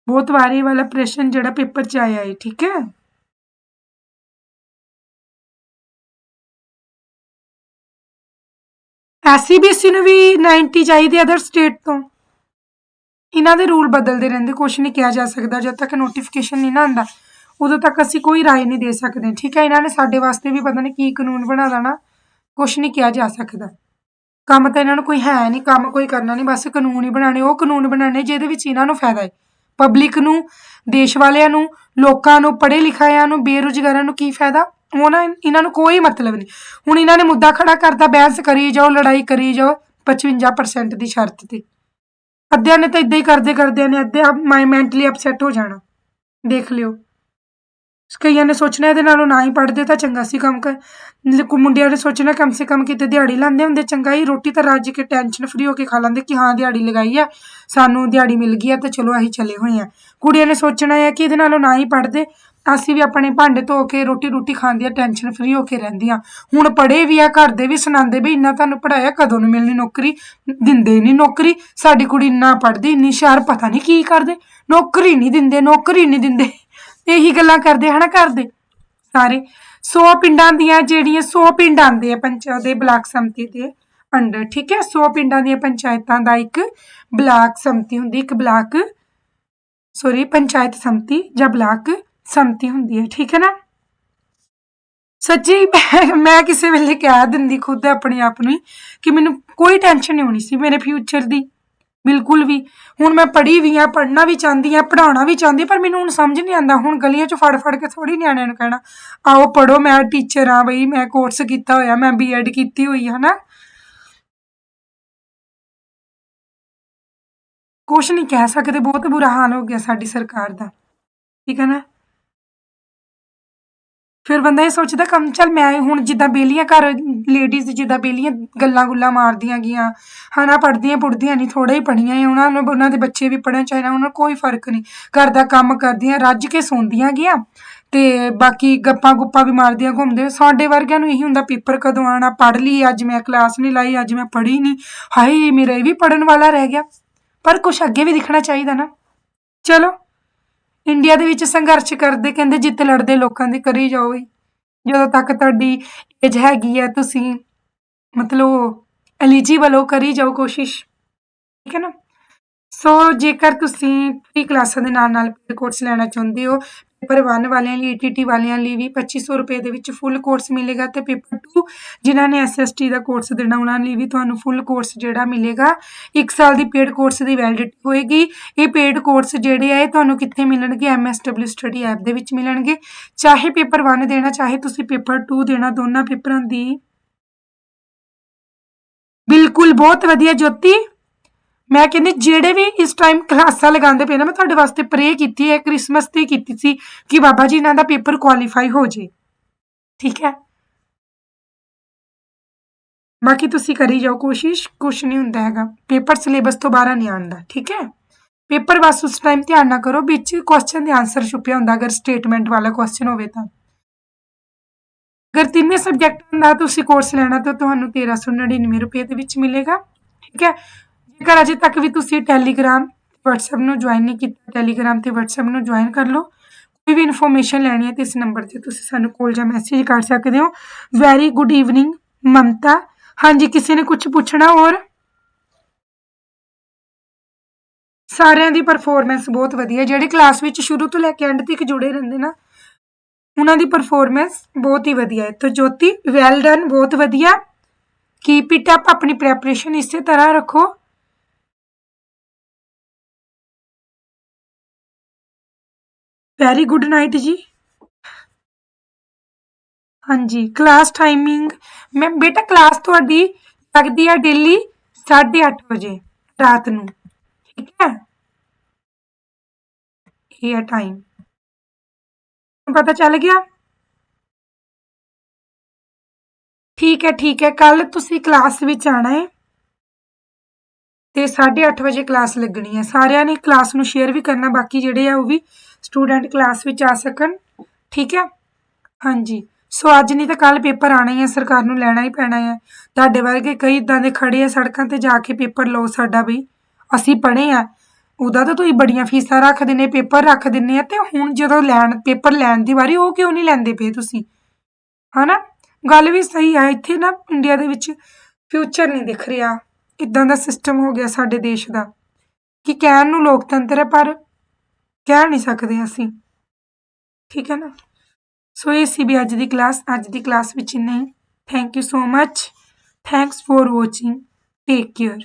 ਬਹੁਤ ਵਾਰੀ ਵਾਲਾ ਪ੍ਰਸ਼ਨ ਜਿਹੜਾ ਪੇਪਰ 'ਚ ਆਇਆ ਏ, ਠੀਕ ਹੈ? ਐਸਸੀਬੀਸੀ ਨੂੰ ਵੀ 90 ਚਾਹੀਦੀ ਅਦਰ ਸਟੇਟ ਤੋਂ। ਇਹਨਾਂ ਦੇ ਰੂਲ ਬਦਲਦੇ ਰਹਿੰਦੇ ਕੁਝ ਨਹੀਂ ਕਿਹਾ ਜਾ ਸਕਦਾ, ਜਦ ਤੱਕ ਨੋਟੀਫਿਕੇਸ਼ਨ ਨਹੀਂ ਨਾ ਆਉਂਦਾ। ਉਦੋਂ ਤੱਕ ਅਸੀਂ ਕੋਈ رائے ਨਹੀਂ ਦੇ ਸਕਦੇ ਠੀਕ ਹੈ ਇਹਨਾਂ ਨੇ ਸਾਡੇ ਵਾਸਤੇ ਵੀ ਪਤਾ ਨਹੀਂ ਕੀ ਕਾਨੂੰਨ ਬਣਾ ਦੇਣਾ ਕੁਝ ਨਹੀਂ ਕਿਹਾ ਜਾ ਸਕਦਾ ਕੰਮ ਤਾਂ ਇਹਨਾਂ ਨੂੰ ਕੋਈ ਹੈ ਨਹੀਂ ਕੰਮ ਕੋਈ ਕਰਨਾ ਨਹੀਂ ਬਸ ਕਾਨੂੰਨ ਹੀ ਬਣਾਣੇ ਉਹ ਕਾਨੂੰਨ ਬਣਾਣੇ ਜਿਹਦੇ ਵਿੱਚ ਇਹਨਾਂ ਨੂੰ ਫਾਇਦਾ ਹੈ ਪਬਲਿਕ ਨੂੰ ਦੇਸ਼ ਵਾਲਿਆਂ ਨੂੰ ਲੋਕਾਂ ਨੂੰ ਪੜ੍ਹੇ ਲਿਖਾਇਆਂ ਨੂੰ ਬੇਰੁਜ਼ਗਾਰਾਂ ਨੂੰ ਕੀ ਫਾਇਦਾ ਉਹ ਨਾ ਇਹਨਾਂ ਨੂੰ ਕੋਈ ਮਤਲਬ ਨਹੀਂ ਹੁਣ ਇਹਨਾਂ ਨੇ ਮੁੱਦਾ ਖੜਾ ਕਰਤਾ ਬਹਿਸ ਕਰੀ ਜਾਓ ਲੜਾਈ ਕਰੀ ਜਾਓ 55% ਦੀ ਸ਼ਰਤ ਤੇ ਅੱਧਿਆਂ ਨੇ ਤਾਂ ਇਦਾਂ ਹੀ ਕਰਦੇ ਕਰਦਿਆਂ ਨੇ ਅੱਧੇ ਮੈਂ ਮੈਂਟਲੀ ਅਪਸੈਟ ਹੋ ਜਾਣਾ ਦੇਖ ਲਿਓ ਕਈਆਂ ਨੇ ਸੋਚਣਾ ਇਹਦੇ ਨਾਲੋਂ ਨਾ ਹੀ ਪੜ੍ਹਦੇ ਤਾਂ ਚੰਗਾ ਸੀ ਕੰਮ ਕਰ ਲੇਕਿਨ ਮੁੰਡਿਆਂ ਨੇ ਸੋਚਣਾ ਕਮ ਸੇ ਕਮ ਕਿਤੇ ਦਿਹਾੜੀ ਲਾਉਂਦੇ ਹੁੰਦੇ ਚੰਗਾ ਹੀ, ਰੋਟੀ ਤਾਂ ਰੱਜ ਕੇ ਟੈਨਸ਼ਨ ਫਰੀ ਹੋ ਕੇ ਖਾ ਲੈਂਦੇ ਕਿ ਹਾਂ ਦਿਹਾੜੀ ਲਗਾਈ ਆ, ਸਾਨੂੰ ਦਿਹਾੜੀ ਮਿਲ ਗਈ ਆ ਤਾਂ ਚਲੋ ਅਸੀਂ ਚਲੇ ਹੋਏ ਆ। ਕੁੜੀਆਂ ਨੇ ਸੋਚਣਾ ਹੈ ਕਿ ਇਹਦੇ ਨਾਲੋਂ ਨਾ ਹੀ ਪੜ੍ਹਦੇ, ਅਸੀਂ ਵੀ ਆਪਣੇ ਭਾਂਡੇ ਧੋ ਕੇ ਰੋਟੀ ਰੋਟੀ ਖਾਂਦੀਆਂ ਟੈਨਸ਼ਨ ਫਰੀ ਹੋ ਕੇ ਰਹਿੰਦੀਆਂ ਹੁਣ ਪੜ੍ਹੇ ਵੀ ਆ, ਘਰ ਦੇ ਵੀ ਸੁਣਾਉਂਦੇ ਵੀ ਇੰਨਾ ਤੁਹਾਨੂੰ ਪੜਾਇਆ ਕਦੋਂ ਨੂੰ ਮਿਲਣੀ ਨੌਕਰੀ, ਦਿੰਦੇ ਨਹੀਂ ਨੌਕਰੀ, ਸਾਡੀ ਕੁੜੀ ਇੰਨਾ ਪੜ੍ਹਦੀ, ਇੰਨੀ ਸ਼ਹਿਰ ਪਤਾ ਨਹੀਂ ਕੀ ਕਰਦੇ, ਨੌਕਰੀ ਨਹੀਂ ਦਿੰਦੇ, ਨੌਕਰੀ ਨਹੀਂ ਦਿੰਦੇ। ਇਹੀ ਗੱਲਾਂ ਕਰਦੇ ਹਨਾ ਘਰ ਦੇ? ਸਾਰੇ। 100 ਪਿੰਡਾਂ ਦੀਆਂ ਜਿਹੜੀਆਂ 100 ਪਿੰਡ ਆਉਂਦੇ ਆ ਪੰਚਾਇਤ ਦੇ ਬਲਾਕ ਸੰਮਤੀ ਦੇ ਅੰਡਰ, ਠੀਕ ਹੈ? 100 ਪਿੰਡਾਂ ਦੀਆਂ ਪੰਚਾਇਤਾਂ ਦਾ ਇੱਕ ਬਲਾਕ ਸੰਮਤੀ ਹੁੰਦੀ, ਇੱਕ ਬਲਾਕ ਸੋਰੀ ਪੰਚਾਇਤ ਸੰਮਤੀ ਜਾਂ ਬਲਾਕ ਸੰਮਤੀ ਹੁੰਦੀ ਹੈ, ਠੀਕ ਹੈ ਨਾ? ਸੱਚੀ ਮੈਂ- ਕਿਸੇ ਵੇਲੇ ਕਹਿ ਦਿੰਦੀ ਖੁਦ ਆਪਣੇ ਆਪ ਨੂੰ ਕਿ ਮੈਨੂੰ ਕੋਈ ਟੈਨਸ਼ਨ ਨਹੀਂ ਹੋਣੀ ਸੀ ਮੇਰੇ ਫਿਊਚਰ ਦੀ। ਬਿਲਕੁਲ ਵੀ। ਹੁਣ ਮੈਂ ਪੜ੍ਹੀ ਵੀ ਆ, ਪੜ੍ਹਨਾ ਵੀ ਚਾਹੁੰਦੀ ਆ, ਪੜ੍ਹਾਉਣਾ ਵੀ ਚਾਹੁੰਦੀ ਪਰ ਮੈਨੂੰ ਹੁਣ ਸਮਝ ਨਹੀਂ ਆਉਂਦਾ। ਹੁਣ ਗਲੀਆਂ 'ਚ ਫੜ ਫੜ ਕੇ ਥੋੜੀ ਨਿਆਣਿਆਂ ਨੂੰ ਕਹਿਣਾ, ਆਓ ਪੜ੍ਹੋ, ਮੈਂ ਟੀਚਰ ਆ ਬਈ, ਮੈਂ ਕੋਰਸ ਕੀਤਾ ਹੋਇਆ, ਮੈਂ ਬੀਐਡ ਕੀਤੀ ਹੋਈ ਹੈ ਨਾ ਕੁਛ ਨਹੀਂ ਕਹਿ ਸਕਦੇ, ਬਹੁਤ ਬੁਰਾ ਹਾਲ ਹੋ ਗਿਆ ਸਾਡੀ ਸਰਕਾਰ ਦਾ। ਠੀਕ ਹੈ ਨਾ? ਫਿਰ ਬੰਦਾ ਇਹ ਸੋਚਦਾ, ਕੰਮ ਚੱਲ ਮੈਂ ਹੁਣ ਜਿੱਦਾਂ ਬੇਲੀਆਂ ਘਰ ਲੇਡੀਜ਼ ਜਿੱਦਾਂ ਬੇਲੀਆਂ ਗੱਲਾਂ ਗੁੱਲਾਂ ਮਾਰਦੀਆਂ ਗੀਆਂ ਹਨਾ, ਪੜ੍ਹਦੀਆਂ ਪੁੜਦੀਆਂ ਨਹੀਂ ਥੋੜਾ ਹੀ ਪੜ੍ਹੀਆਂ ਉਹਨਾਂ ਨੂੰ, ਉਹਨਾਂ ਦੇ ਬੱਚੇ ਵੀ ਪੜ੍ਹਨ ਚਾਹੀਦਾ, ਉਹਨਾਂ ਨੂੰ ਕੋਈ ਫ਼ਰਕ ਨਹੀਂ। ਘਰ ਦਾ ਕੰਮ ਕਰਦੀਆਂ, ਰੱਜ ਕੇ ਸੌਂਦੀਆਂ ਗੀਆਂ ਤੇ ਬਾਕੀ ਗੱਪਾਂ ਗੁੱਪਾਂ ਵੀ ਮਾਰਦੀਆਂ ਘੁੰਮਦੇ। ਸਾਡੇ ਵਰਗਿਆਂ ਨੂੰ ਇਹੀ ਹੁੰਦਾ ਪੇਪਰ ਕਦੋਂ ਆਣਾ ਪੜ੍ਹ ਲਈ, ਅੱਜ ਮੈਂ ਕਲਾਸ ਨਹੀਂ ਲਾਈ, ਅੱਜ ਮੈਂ ਪੜ੍ਹੀ ਨਹੀਂ। ਹਾਏ, ਮੇਰਾ ਇਹ ਵੀ ਪੜ੍ਹਨ ਵਾਲਾ ਰਹਿ ਗਿਆ। ਪਰ ਕੁਛ ਅੱਗੇ ਵੀ ਦਿਖਣਾ ਚਾਹੀਦਾ ਨਾ। ਚਲੋ। ਇੰਡੀਆ ਦੇ ਵਿੱਚ ਸੰਘਰਸ਼ ਕਰਦੇ, ਕਹਿੰਦੇ ਜਿੱਤ ਲੜਦੇ ਲੋਕਾਂ ਦੀ ਕਰੀ ਜਾਓ ਬਈ ਜਦੋਂ ਤੱਕ ਤੁਹਾਡੀ ਏਜ ਹੈਗੀ ਹੈ ਤੁਸੀਂ ਮਤਲਬ ਐਲੀਜੀਬਲ ਹੋ, ਕਰੀ ਜਾਓ ਕੋਸ਼ਿਸ਼। ਠੀਕ ਹੈ ਨਾ? ਸੋ ਜੇਕਰ ਤੁਸੀਂ ਪ੍ਰੀ ਕਲਾਸਾਂ ਦੇ ਨਾਲ ਨਾਲ ਪੇਡ ਕੋਰਸ ਲੈਣਾ ਚਾਹੁੰਦੇ ਹੋ ਪੇਪਰ 1 ਵਾਲਿਆਂ ਲਈ, ਏਟੀਟੀ ਵਾਲਿਆਂ ਲਈ ਵੀ 2500 ਰੁਪਏ ਦੇ ਵਿੱਚ ਫੁੱਲ ਕੋਰਸ ਮਿਲੇਗਾ ਤੇ ਪੇਪਰ 2 ਜਿਨ੍ਹਾਂ ਨੇ ਐਸਐਸਟੀ ਦਾ ਕੋਰਸ ਦੇਣਾ, ਉਹਨਾਂ ਲਈ ਵੀ ਤੁਹਾਨੂੰ ਫੁੱਲ ਕੋਰਸ ਜਿਹੜਾ ਮਿਲੇਗਾ। 1 ਸਾਲ ਦੀ ਪੇਡ ਕੋਰਸ ਦੀ ਵੈਲਿਡਿਟੀ ਹੋਏਗੀ। ਇਹ ਪੇਡ ਕੋਰਸ ਜਿਹੜੇ ਆ, ਇਹ ਤੁਹਾਨੂੰ ਕਿੱਥੇ ਮਿਲਣਗੇ? ਐਮਐਸਡਬਲਿਊ ਸਟੱਡੀ ਐਪ ਦੇ ਵਿੱਚ ਮਿਲਣਗੇ। ਚਾਹੇ ਪੇਪਰ 1 ਦੇਣਾ, ਚਾਹੇ ਤੁਸੀਂ ਪੇਪਰ 2 ਦੇਣਾ, ਦੋਨਾਂ ਪੇਪਰਾਂ ਦੀ। ਬਿਲਕੁਲ, ਬਹੁਤ ਵਧੀਆ ਜੋਤੀ। ਮੈਂ ਕਹਿੰਦੀ ਜਿਹੜੇ ਵੀ ਇਸ ਟਾਈਮ ਕਲਾਸਾਂ ਲਗਾਉਂਦੇ ਪਏ ਨਾ, ਮੈਂ ਤੁਹਾਡੇ ਵਾਸਤੇ ਪ੍ਰੇ ਕੀਤੀ ਹੈ ਕ੍ਰਿਸਮਸ ਤੇ ਕੀਤੀ ਸੀ ਕਿ ਬਾਬਾ ਜੀ ਇਹਨਾਂ ਦਾ ਪੇਪਰ ਕੁਆਲੀਫਾਈ ਹੋ ਜੇ। ਠੀਕ ਹੈ? ਬਾਕੀ ਤੁਸੀਂ ਕਰੀ ਜਾਓ ਕੋਸ਼ਿਸ਼, ਕੁਛ ਨਹੀਂ ਹੁੰਦਾ ਹੈਗਾ। ਪੇਪਰ ਸਿਲੇਬਸ ਤੋਂ ਬਾਹਰ ਨਹੀਂ ਆਉਂਦਾ, ਠੀਕ ਹੈ? ਪੇਪਰ ਬਸ ਉਸ ਟਾਈਮ ਧਿਆਨ ਨਾ ਕਰੋ, ਵਿੱਚ ਕੁਐਸਚਨ ਦੇ ਆਨਸਰ ਛੁਪਿਆ ਹੁੰਦਾ, ਅਗਰ ਸਟੇਟਮੈਂਟ ਵਾਲਾ ਕੁਐਸਚਨ ਹੋਵੇ ਤਾਂ। ਅਗਰ ਤਿੰਨੇ ਸਬਜੈਕਟਾਂ ਦਾ ਤੁਸੀਂ ਕੋਰਸ ਲੈਣਾ, ਤਾਂ ਤੁਹਾਨੂੰ 1399 ਰੁਪਏ ਦੇ ਵਿੱਚ ਮਿਲੇਗਾ, ਠੀਕ ਹੈ? ਜੇਕਰ ਅਜੇ ਤੱਕ ਵੀ ਤੁਸੀਂ ਟੈਲੀਗ੍ਰਾਮ WhatsApp ਨੂੰ ਜੁਆਇਨ ਨਹੀਂ ਕੀਤਾ ਟੈਲੀਗ੍ਰਾਮ ਤੇ WhatsApp ਨੂੰ ਜੁਆਇਨ ਕਰ ਲਓ। ਕੋਈ ਵੀ ਇਨਫੋਰਮੇਸ਼ਨ ਲੈਣੀ ਹੈ ਤੇ ਇਸ ਨੰਬਰ ਤੇ ਤੁਸੀਂ ਸਾਨੂੰ ਕਾਲ ਜਾਂ ਮੈਸੇਜ ਕਰ ਸਕਦੇ ਹੋ। Very good evening Mamta. ਹਾਂਜੀ, ਕਿਸੇ ਨੇ ਕੁਝ ਪੁੱਛਣਾ ਹੋਰ? ਸਾਰਿਆਂ ਦੀ ਪਰਫਾਰਮੈਂਸ ਬਹੁਤ ਵਧੀਆ। ਜਿਹੜੇ ਕਲਾਸ ਵਿੱਚ ਸ਼ੁਰੂ ਤੋਂ ਲੈ ਕੇ ਐਂਡ ਤੱਕ ਜੁੜੇ ਰਹਿੰਦੇ ਨਾ, ਉਹਨਾਂ ਦੀ ਪਰਫਾਰਮੈਂਸ ਬਹੁਤ ਹੀ ਵਧੀਆ ਹੈ। ਤਾਂ ਜੋਤੀ ਵੈਲ ਡਨ ਬਹੁਤ ਵਧੀਆ। ਕੀਪ ਇਟ ਅਪ ਆਪਣੀ ਪ੍ਰੈਪਰੇਸ਼ਨ ਇਸੇ ਤਰ੍ਹਾਂ ਰੱਖੋ। ਵੈਰੀ ਗੁੱਡ ਨਾਈਟ ਜੀ। ਹਾਂਜੀ ਕਲਾਸ ਟਾਈਮਿੰਗ ਮੈਂ ਬੇਟਾ ਕਲਾਸ ਤੁਹਾਡੀ ਲੱਗਦੀ ਹੈ ਡੇਲੀ 8:30 ਵਜੇ, ਰਾਤ ਨੂੰ। ਠੀਕ ਹੈ? ਇਹ ਹੈ ਟਾਈਮ ਪਤਾ ਚੱਲ ਗਿਆ? ਠੀਕ ਹੈ ਠੀਕ ਹੈ। ਕੱਲ ਤੁਸੀਂ ਕਲਾਸ ਵਿੱਚ ਆਣਾ ਹੈ। ਤੇ 8:30 ਵਜੇ ਕਲਾਸ ਲੱਗਣੀ ਹੈ। ਸਾਰਿਆਂ ਨੇ ਕਲਾਸ ਨੂੰ ਸ਼ੇਅਰ ਵੀ ਕਰਨਾ, ਬਾਕੀ ਜਿਹੜੇ ਆ ਉਹ ਵੀ ਸਟੂਡੈਂਟ ਕਲਾਸ ਵਿੱਚ ਆ ਸਕਣ। ਠੀਕ ਹੈ? ਹਾਂਜੀ। ਸੋ ਅੱਜ ਨਹੀਂ ਤਾਂ ਕੱਲ ਪੇਪਰ ਆਣਾ ਹੀ ਹੈ ਸਰਕਾਰ ਨੂੰ ਲੈਣਾ ਹੀ ਪੈਣਾ ਹੈ ਤੁਹਾਡੇ ਵਰਗੇ ਕਈ ਇਦਾਂ ਦੇ ਖੜੇ ਆ ਸੜਕਾਂ ਤੇ ਜਾ ਕੇ ਪੇਪਰ ਲਓ ਸਾਡਾ ਵੀ। ਅਸੀਂ ਪੜ੍ਹੇ ਆ। ਉਹਦਾ ਤਾਂ ਤੁਸੀਂ ਬੜੀਆਂ ਫੀਸਾਂ ਰੱਖ ਦਿੰਨੇ ਪੇਪਰ ਰੱਖ ਦਿੰਨੇ ਆ ਤੇ ਹੁਣ ਜਦੋਂ ਲੈਣ, ਪੇਪਰ ਲੈਣ ਦੀ ਵਾਰੀ, ਉਹ ਕਿਉਂ ਨਹੀਂ ਲੈਂਦੇ ਪਏ ਤੁਸੀਂ? ਹਨਾ? ਗੱਲ ਵੀ ਸਹੀ ਆ, ਇੱਥੇ ਨਾ ਇੰਡੀਆ ਦੇ ਵਿੱਚ ਫਿਊਚਰ ਨਹੀਂ ਦਿਖ ਰਿਹਾ। ਇਦਾਂ ਦਾ ਸਿਸਟਮ ਹੋ ਗਿਆ ਸਾਡੇ ਦੇਸ਼ ਦਾ। ਕਿ ਕਹਿਣ ਨੂੰ ਲੋਕਤੰਤਰ ਹੈ ਪਰ ਕਹਿ ਨਹੀਂ ਸਕਦੇ ਅਸੀਂ। ਠੀਕ ਹੈ ਨਾ? ਸੋ ਇਹ ਸੀ ਵੀ ਅੱਜ ਦੀ ਕਲਾਸ ਅੱਜ ਦੀ ਕਲਾਸ ਵਿੱਚ ਇੰਨਾ ਹੀ। Thank you so much thanks for watching take care